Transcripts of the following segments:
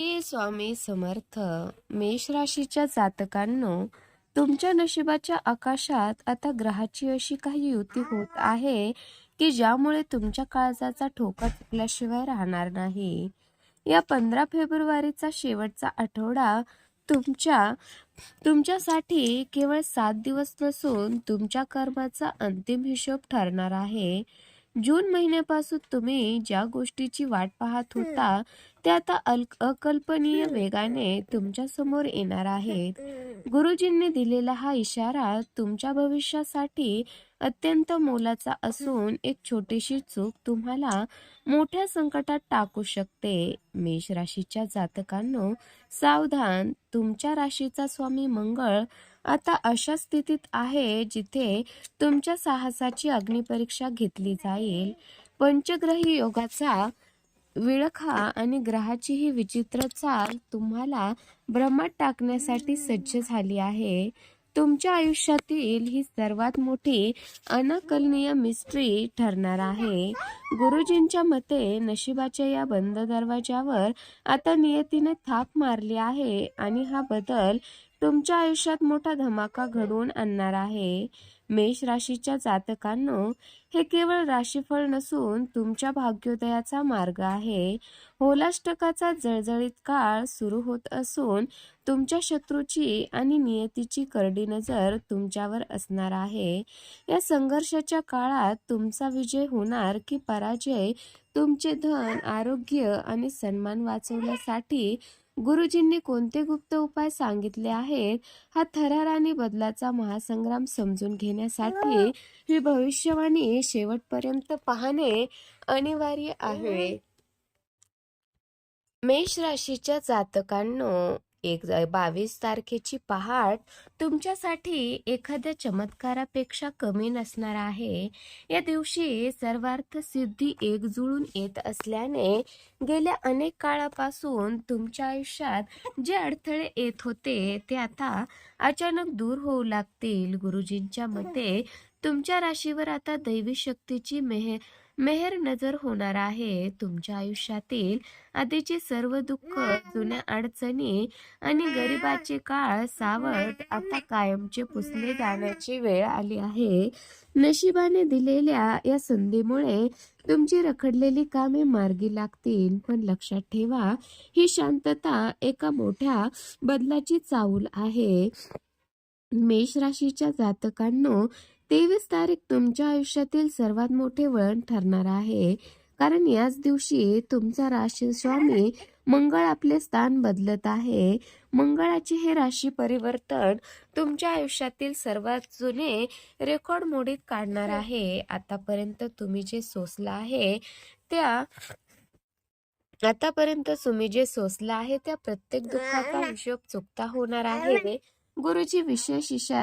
श्री स्वामी समर्थ मेष राशीच्या जातकांनो तुमच्या नशिबाच्या आकाशात आता ग्रहाची अशी काही युती होत आहे की ज्यामुळे तुमच्या काळजाचा ठोका चुकल्याशिवाय राहणार नाही. या पंधरा फेब्रुवारीचा शेवटचा आठवडा तुमच्या तुमच्यासाठी केवळ सात दिवस नसून तुमच्या कर्माचा अंतिम हिशोब ठरणार आहे. जून महिन्यापासून तुम्ही ज्या गोष्टीची वाट पाहत होता ते आता अल अकल्पनीय वेगाने तुमच्यासमोर येणार आहेत. गुरुजींनी दिलेला हा इशारा तुमच्या भविष्यासाठी अत्यंत मोलाचा असून एक छोटीशी चूक तुम्हाला मोठ्या संकटात टाकू शकते. मेष राशीच्या जातकांनो सावधान. तुमच्या राशीचा स्वामी मंगळ आता अशा स्थितीत आहे जिथे तुमच्या साहसाची अग्निपरीक्षा घेतली जाईल. पंचग्रही योगाचा विळखा आणि ग्रहाची ही विचित्र चाल तुम्हाला भ्रमात टाकण्यासाठी सज्ज झाली आहे. तुमच्या आयुष्यातील ही सर्वात मोठी अनाकलनीय मिस्ट्री ठरणार आहे. गुरुजींच्या मते नशिबाच्या या बंद दरवाजावर आता नियतीने थाप मारली आहे आणि हा बदल तुमच्या आयुष्यात मोठा धमाका घडवून आणणार आहे. मेष राशीच्या जातकांनो हे केवळ राशीफळ नसून तुमच्या भाग्योदयाचा मार्ग आहे. होलाष्टकाचा जळजळीत काळ सुरू होत असून तुमच्या शत्रूची आणि नियतीची करडी नजर तुमच्यावर असणार आहे. या संघर्षाच्या काळात तुमचा विजय होणार की पराजय तुमचे धन आरोग्य आणि सन्मान वाचवण्यासाठी गुरुजींनी कोणते गुप्त उपाय सांगितले आहेत? हा थरार आणि बदलाचा महासंग्राम समजून घेण्यासाठी ही भविष्यवाणी शेवटपर्यंत पाहणे अनिवार्य आहे. मेष राशीच्या जातकांनो एक बावीस तारखेची पहाट तुमच्यासाठी एखाद्या चमत्कारापेक्षा कमी नसणार आहे. या दिवशी सर्वार्थ सिद्धी एकजुळून येत असल्याने गेल्या अनेक काळापासून तुमच्या आयुष्यात जे अडथळे येत होते ते आता अचानक दूर होऊ लागतील. गुरुजींच्या मते तुमच्या राशीवर आता दैवी शक्तीची मेह मेहर नजर होणार आहे. तुमच्या आयुष्यातील आधीचे सर्व दुःख जुन्या अडचणी आणि गरिबाचे काळ सावध आता कायमचे पुसले जाण्याची वेळ आली आहे. नशिबाने दिलेल्या या संधीमुळे तुमची रखडलेली कामे मार्गी लागतील. पण लक्षात ठेवा ही शांतता एका मोठ्या बदलाची चाऊल आहे. मेष राशीच्या जातकांनो तेवीस तारीख तुमच्या आयुष्यातील सर्वात मोठे वळण ठरणार आहे. कारण याच दिवशी तुमचा राशी स्वामी मंगळ आपले स्थान बदलत आहे. मंगळाचे हे राशी परिवर्तन तुमच्या आयुष्यातील सर्वात जुने रेकॉर्ड मोडीत काढणार आहे. आतापर्यंत तुम्ही जे सोसलं आहे त्या आतापर्यंत तुम्ही जे सोसलं आहे त्या प्रत्येक दुःखाचा हिशोब चुकता होणार आहे. गुरुजी विशेष इशा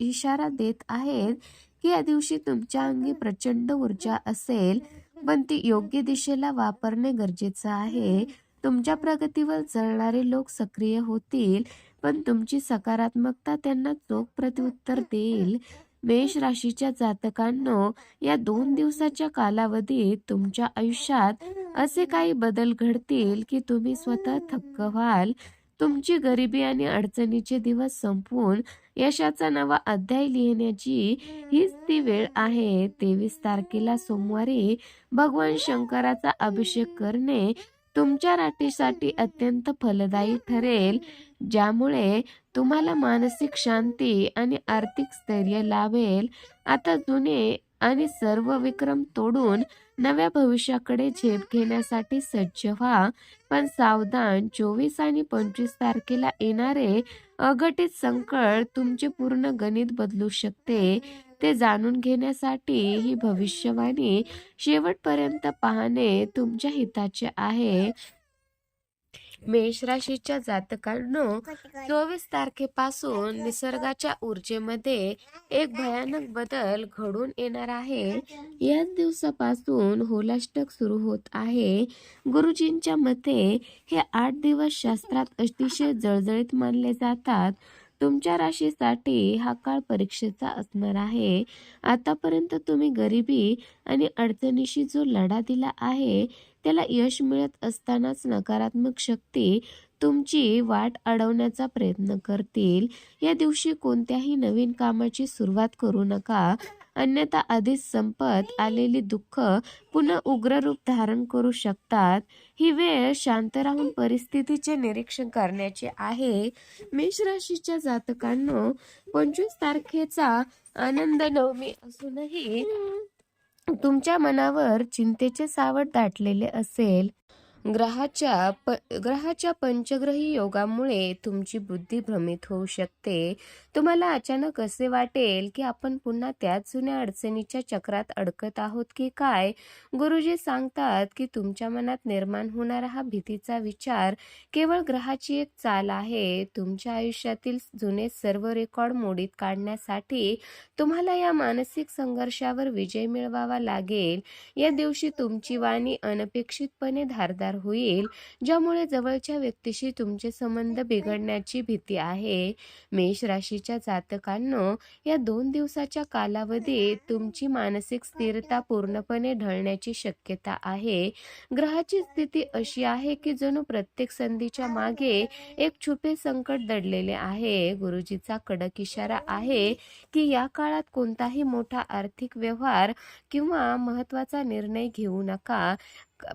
इशारा देत आहेत की या दिवशी तुमच्या अंगी प्रचंड ऊर्जा असेल. पण ती योग्य दिशेला वापरणे गरजेचं आहे. तुमच्या प्रगतीवर जळणारे लोक सक्रिय होतील पण तुमची सकारात्मकता त्यांना चोख प्रत्युत्तर देईल. मेष राशीच्या जातकांनो या दोन दिवसाच्या कालावधीत तुमच्या आयुष्यात असे काही बदल घडतील की तुम्ही स्वतः थक्क व्हाल. तुमची गरिबी आणि अडचणीचे दिवस संपवून यशाचा नवा अध्याय लिहिण्याची हीच ती वेळ आहे. तेवीस तारखेला सोमवारी भगवान शंकराचा अभिषेक करणे तुमच्या राठीसाठी अत्यंत फलदायी ठरेल ज्यामुळे तुम्हाला मानसिक शांती आणि आर्थिक स्थैर्य लाभेल. आता जुने आणि सर्व विक्रम तोडून नव्या भविष्याकडे झेप घेण्यासाठी सज्ज व्हा. पण सावधान चोवीस आणि पंचवीस तारखेला येणारे अघटित संकट तुमचे पूर्ण गणित बदलू शकते. ते जाणून घेण्यासाठी ही भविष्यवाणी शेवटपर्यंत पाहणे तुमच्या हिताचे आहे. मेष राशीच्या जातकांनो चोवीस तारखेपासून निसर्गाच्या ऊर्जेमध्ये एक भयानक बदल घडून येणार आहे. याच दिवसापासून होलाष्टक सुरू होत आहे. गुरुजींच्या मते हे आठ दिवस शास्त्रात अतिशय जळजळीत मानले जातात. तुमच्या राशीसाठी हा काळ परीक्षेचा असणार आहे. आतापर्यंत तुम्ही गरिबी आणि अडचणीशी जो लढा दिला आहे त्याला यश मिळत असतानाच नकारात्मक शक्ती तुमची वाट अडवण्याचा प्रयत्न करतील. या दिवशी कोणत्याही नवीन कामाची सुरुवात करू नका. अन्यथा आधीच संपत आलेली दुःख पुन्हा उग्र रूप धारण करू शकतात. ही वेळ शांत राहून परिस्थितीचे निरीक्षण करण्याचे आहे. मेष राशीच्या जातकांनो पंचवीस तारखेचा आनंद नवमी असूनही तुमच्या मनावर चिंतेचे सावट दाटलेले असेल ग्रहाच्या प ग्रहाच्या पंचग्रही योगामुळे तुमची बुद्धी भ्रमित होऊ शकते. तुम्हाला अचानक असे वाटेल की आपण पुन्हा त्याच जुन्या अडचणीच्या चक्रात अडकत आहोत की काय? गुरुजी सांगतात की तुमच्या मनात निर्माण होणारा हा भीतीचा विचार केवळ ग्रहाची एक चाल आहे. तुमच्या आयुष्यातील जुने सर्व रेकॉर्ड मोडीत काढण्यासाठी तुम्हाला या मानसिक संघर्षावर विजय मिळवावा लागेल. या दिवशी तुमची वाणी अनपेक्षितपणे धारदार होईल ज्यामुळे जवळच्या व्यक्तीशी तुमचे संबंध बिघडण्याची भीती आहे. मेष राशीच्या जातकांनो या दोन दिवसाच्या कालावधीत तुमची मानसिक स्थिरता पूर्णपणे ढळण्याची शक्यता आहे. ग्रहाची स्थिती अशी आहे की जणू प्रत्येक संधीच्या मागे एक छुपे संकट दडलेले आहे. गुरुजीचा कडक इशारा आहे की या काळात कोणताही मोठा आर्थिक व्यवहार किंवा महत्त्वाचा निर्णय घेऊ नका.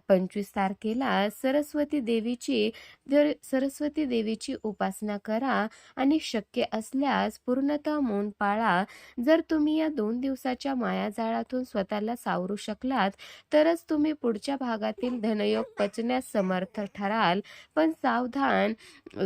पंचवीस तारखेला सरस्वती देवीची जर सरस्वती देवीची उपासना करा आणि शक्य असल्यास पूर्णतः मौन पाळा. जर तुम्ही या दोन दिवसाच्या मायाजाळातून स्वतःला सावरू शकलात तरच तुम्ही पुढच्या भागातील धनयोग पचण्यास समर्थ ठराल. पण सावधान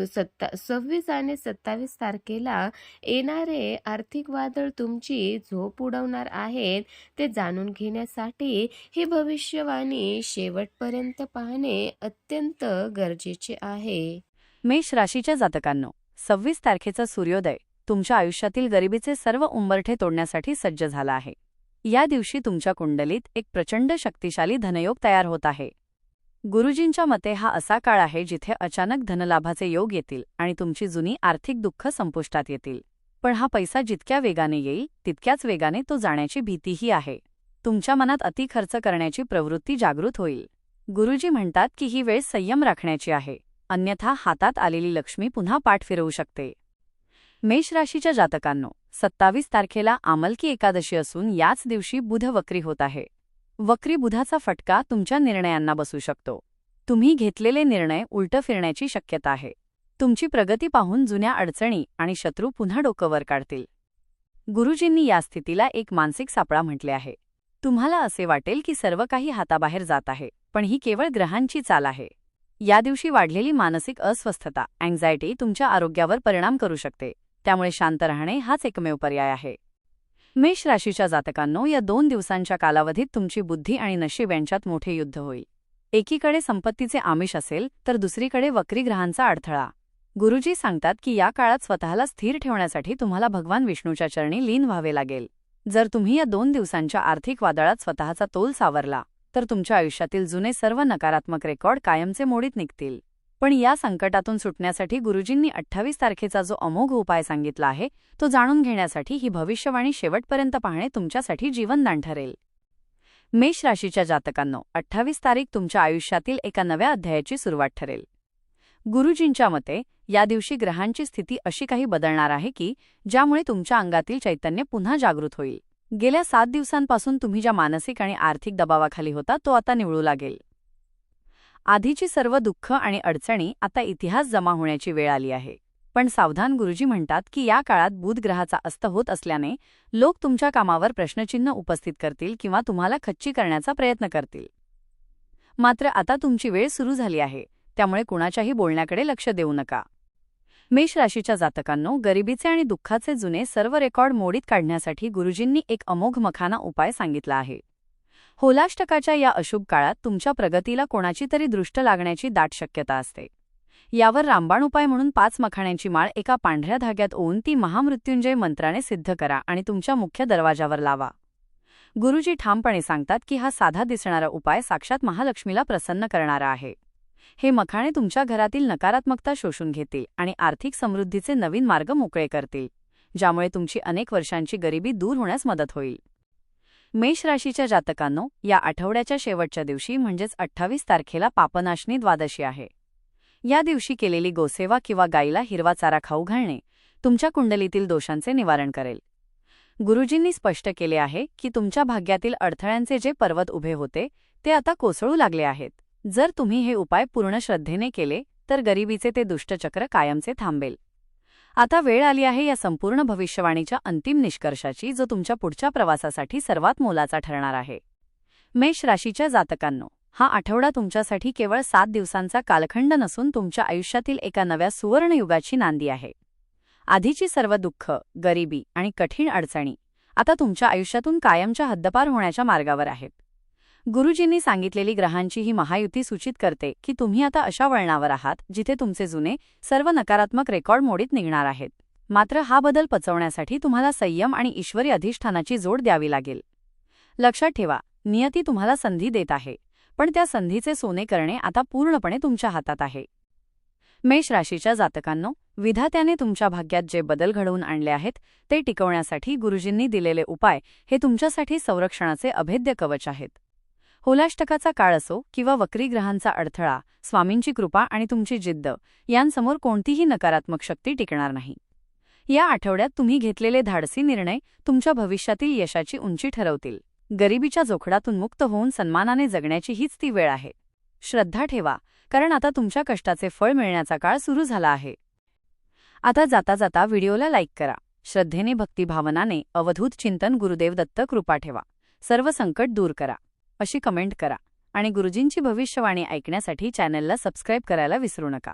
सत्ता सव्वीस आणि सत्तावीस तारखेला येणारे आर्थिक वादळ तुमची झोप उडवणार आहेत. ते जाणून घेण्यासाठी ही भविष्यवाणी शेवटपर्यंत पाहणे अत्यंत गरजेचे आहे. मेष राशीच्या जातकांनो सव्वीस तारखेचा सूर्योदय तुमच्या आयुष्यातील गरिबीचे सर्व उंबरठे तोडण्यासाठी सज्ज झाला आहे. या दिवशी तुमच्या कुंडलीत एक प्रचंड शक्तिशाली धनयोग तयार होत आहे. गुरुजींच्या मते हा असा काळ आहे जिथे अचानक धनलाभाचे योग येतील आणि तुमची जुनी आर्थिक दुःख संपुष्टात येतील. पण हा पैसा जितक्या वेगाने येईल तितक्याच वेगाने तो जाण्याची भीतीही आहे. तुमच्या मनात अति खर्च करण्याची प्रवृत्ती जागृत होईल. गुरुजी म्हणतात की ही वेळ संयम राखण्याची आहे. अन्यथा हातात आलेली लक्ष्मी पुन्हा पाठ फिरवू शकते. मेष राशीच्या जातकांनो सत्तावीस तारखेला आमलकी एकादशी असून याच दिवशी बुध वक्री होत आहे. वक्री बुधाचा फटका तुमच्या निर्णयांना बसू शकतो. तुम्ही घेतलेले निर्णय उलट फिरण्याची शक्यता आहे. तुमची प्रगती पाहून जुन्या अडचणी आणि शत्रू पुन्हा डोकं वर काढतील. गुरुजींनी या स्थितीला एक मानसिक सापळा म्हटले आहे. तुम्हाला असे वाटेल की सर्व काही हाताबाहेर जात आहे पण ही केवळ ग्रहांची चाल आहे. या दिवशी वाढलेली मानसिक अस्वस्थता अँझायटी तुमच्या आरोग्यावर परिणाम करू शकते. त्यामुळे शांत राहणे हाच एकमेव पर्याय आहे. मेष राशीच्या जातकांनो या दोन दिवसांच्या कालावधीत तुमची बुद्धी आणि नशीब यांच्यात मोठे युद्ध होईल. एकीकडे संपत्तीचे आमिष असेल तर दुसरीकडे वक्री ग्रहांचा अडथळा. गुरुजी सांगतात की या काळात स्वतःला स्थिर ठेवण्यासाठी तुम्हाला भगवान विष्णूच्या चरणी लीन व्हावे लागेल. जर तुम्ही या दोन दिवसांच्या आर्थिक वादळात स्वतःचा तोल सावरला तर तुमच्या आयुष्यातील जुने सर्व नकारात्मक रेकॉर्ड कायमचे मोडीत निघतील. पण या संकटातून सुटण्यासाठी गुरुजींनी अठ्ठावीस तारखेचा जो अमोघ उपाय सांगितला आहे तो जाणून घेण्यासाठी ही भविष्यवाणी शेवटपर्यंत पाहणे तुमच्यासाठी जीवनदान ठरेल. मेष राशीच्या जातकांनो अठ्ठावीस तारीख तुमच्या आयुष्यातील एका नव्या अध्यायाची सुरुवात ठरेल. गुरुजींच्या मते या दिवशी ग्रहांची स्थिती अशी काही बदलणार आहे की ज्यामुळे तुमच्या अंगातील चैतन्य पुन्हा जागृत होईल. गेल्या सात दिवसांपासून तुम्ही ज्या मानसिक आणि आर्थिक दबावाखाली होता तो आता निवळू लागेल. आधीची सर्व दुःख आणि अडचणी आता इतिहास जमा होण्याची वेळ आली आहे. पण सावधान गुरुजी म्हणतात की या काळात बुधग्रहाचा अस्त होत असल्याने लोक तुमच्या कामावर प्रश्नचिन्ह उपस्थित करतील किंवा तुम्हाला खच्ची करण्याचा प्रयत्न करतील. मात्र आता तुमची वेळ सुरू झाली आहे. त्यामुळे कुणाच्याही बोलण्याकडे लक्ष देऊ नका. मेष राशीच्या जातकांनो गरिबीचे आणि दुःखाचे जुने सर्व रेकॉर्ड मोडीत काढण्यासाठी गुरुजींनी एक अमोघ मखाना उपाय सांगितला आहे. होलाष्टकाच्या या अशुभ काळात तुमच्या प्रगतीला कोणाची तरी दृष्ट लागण्याची दाट शक्यता असते. यावर रामबाण उपाय म्हणून पाच मखाण्यांची माळ एका पांढऱ्या धाग्यात ओवून ती महामृत्युंजय मंत्राने सिद्ध करा आणि तुमच्या मुख्य दरवाजावर लावा. गुरुजी ठामपणे सांगतात की हा साधा दिसणारा उपाय साक्षात महालक्ष्मीला प्रसन्न करणारा आहे. हे मखाणे तुमच्या घरातील नकारात्मकता शोषून घेतील आणि आर्थिक समृद्धीचे नवीन मार्ग मोकळे करतील ज्यामुळे तुमची अनेक वर्षांची गरिबी दूर होण्यास मदत होईल. मेष राशीच्या जातकांनो या आठवड्याच्या शेवटच्या दिवशी म्हणजेच अठ्ठावीस तारखेला पापनाशनी द्वादशी आहे. या दिवशी केलेली गोसेवा किंवा गाईला हिरवा चारा खाऊ घालणे तुमच्या कुंडलीतील दोषांचे निवारण करेल. गुरुजींनी स्पष्ट केले आहे की तुमच्या भाग्यातील अडथळ्यांचे जे पर्वत उभे होते ते आता कोसळू लागले आहेत. जर तुम्ही हे उपाय पूर्ण श्रद्धेने केले तर गरिबीचे ते दुष्टचक्र कायमचे थांबेल. आता वेळ आली आहे या संपूर्ण भविष्यवाणीच्या अंतिम निष्कर्षाची जो तुमच्या पुढच्या प्रवासासाठी सर्वात मोलाचा ठरणार आहे. मेष राशीच्या जातकांनो हा आठवडा तुमच्यासाठी केवळ सात दिवसांचा कालखंड नसून तुमच्या आयुष्यातील एका नव्या सुवर्णयुगाची नांदी आहे. आधीची सर्व दुःख गरिबी आणि कठीण अडचणी आता तुमच्या आयुष्यातून कायमच्या हद्दपार होण्याच्या मार्गावर आहेत. गुरुजींनी सांगितलेली ग्रहांची ही महायुती सूचित करते की तुम्ही आता अशा वळणावर आहात जिथे तुमचे जुने सर्व नकारात्मक रेकॉर्ड मोडीत निघणार आहेत. मात्र हा बदल पचवण्यासाठी तुम्हाला संयम आणि ईश्वरी अधिष्ठानाची जोड द्यावी लागेल. लक्षात ठेवा नियती तुम्हाला संधी देत आहे पण त्या संधीचे सोने करणे आता पूर्णपणे तुमच्या हातात आहे. मेष राशीच्या जातकांनो विधात्याने तुमच्या भाग्यात जे बदल घडवून आणले आहेत ते टिकवण्यासाठी गुरुजींनी दिलेले उपाय हे तुमच्यासाठी संरक्षणाचे अभेद्य कवच आहेत. होलाष्टकाचा काळ असो किंवा वक्री ग्रहांचा अडथळा स्वामींची कृपा आणि तुमची जिद्द यांसमोर कोणतीही नकारात्मक शक्ती टिकणार नाही. या आठवड्यात तुम्ही घेतलेले धाडसी निर्णय तुमच्या भविष्यातील यशाची उंची ठरवतील. गरिबीच्या जोखडातून मुक्त होऊन सन्मानाने जगण्याची हीच ती वेळ आहे. श्रद्धा ठेवा कारण आता तुमच्या कष्टाचे फळ मिळण्याचा काळ सुरू झाला आहे. आता जाता जाता व्हिडिओला लाईक करा. श्रद्धेने भक्तिभावनाने अवधूत चिंतन गुरुदेव दत्त कृपा ठेवा. सर्व संकट दूर करा. अशी कमेंट करा. आणि गुरुजींची भविष्यवाणी ऐकण्यासाठी चॅनलला सबस्क्राईब करायला विसरू नका.